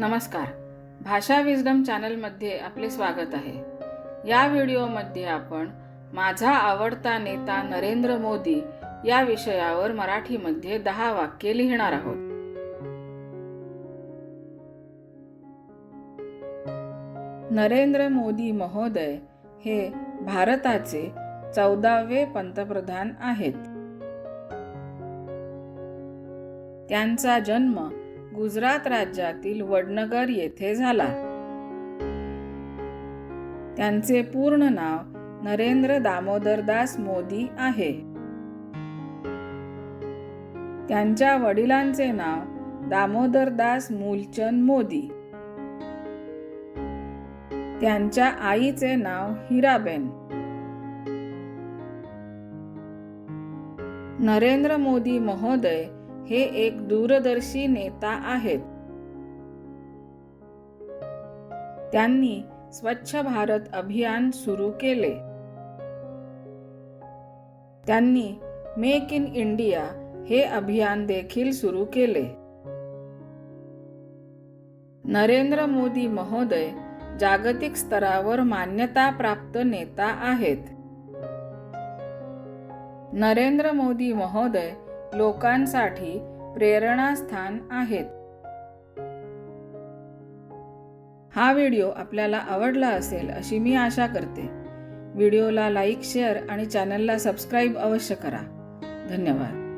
नमस्कार. भाषा विजडम चॅनलमध्ये आपले स्वागत आहे. या व्हिडिओमध्ये आपण माझा आवडता नेता नरेंद्र मोदी या विषयावर मराठीमध्ये दहा वाक्ये लिहिणार आहोत. नरेंद्र मोदी महोदय हे भारताचे चौदावे पंतप्रधान आहेत. त्यांचा जन्म गुजरात राज्यातील वडनगर येथे झाला. त्यांचे पूर्ण नाव नरेंद्र दामोदरदास मोदी आहे. त्यांच्या वडिलांचे नाव दामोदरदास मूलचंद मोदी. त्यांच्या आईचे नाव हिराबेन. नरेंद्र मोदी महोदय हे एक दूरदर्शी नेता आहेत. त्यांनी स्वच्छ भारत अभियान सुरू केले. त्यांनी मेक इन इंडिया हे अभियान देखील सुरू केले. नरेंद्र मोदी महोदय जागतिक स्तरावर मान्यता प्राप्त नेता आहेत. नरेंद्र मोदी महोदय लोकांसाठी प्रेरणास्थान आहेत. हा व्हिडिओ आपल्याला आवडला असेल अशी मी आशा करते. व्हिडिओला लाईक शेअर आणि चॅनलला सबस्क्राईब अवश्य करा. धन्यवाद.